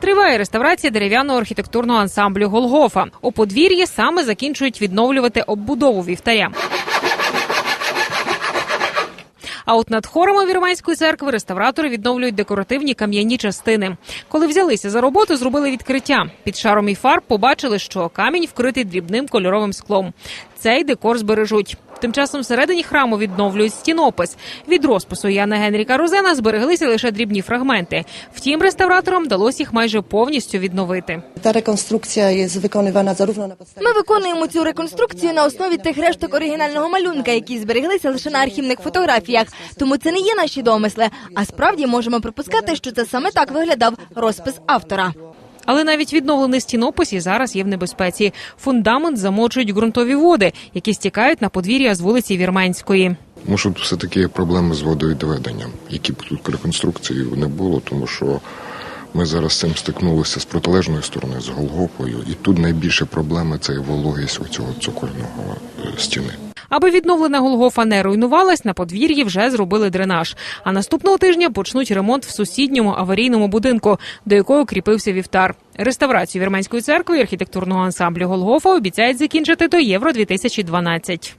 Триває реставрація дерев'яного архітектурного ансамблю Голгофа. У подвір'ї саме закінчують відновлювати оббудову вівтаря. А от над хорами Вірменської церкви реставратори відновлюють декоративні кам'яні частини. Коли взялися за роботу, зробили відкриття. Під шаром і фарб побачили, що камінь вкритий дрібним кольоровим склом. Цей декор збережуть. Тим часом всередині храму відновлюють стінопис. Від розпису Яна Генріка Розена збереглися лише дрібні фрагменти. Втім, реставраторам вдалося їх майже повністю відновити. Jest wykonywana zarówno na podstawie Ми виконуємо цю реконструкцію на основі тих решток оригінального малюнка, які збереглися лише на архівних фотографіях. Тому це не є наші домисли. А справді можемо припускати, що це саме так виглядав розпис автора. Але навіть відновлений стінопис зараз є в небезпеці. Фундамент замочують ґрунтові води, які стікають на подвір'я з вулиці Вірменської. Тому все таки є проблеми з водовідведенням, які б тут реконструкції не було, тому що ми зараз цим стикнулися з протилежної сторони, з Голгофою, і тут найбільше проблеми це вологість оцього цокольного е, стіни. Аби відновлена Голгофа не руйнувалась, на подвір'ї вже зробили дренаж. А наступного тижня почнуть ремонт в сусідньому аварійному будинку, до якого кріпився вівтар. Реставрацію вірменської церкви і архітектурного ансамблю Голгофа обіцяють закінчити до Євро 2012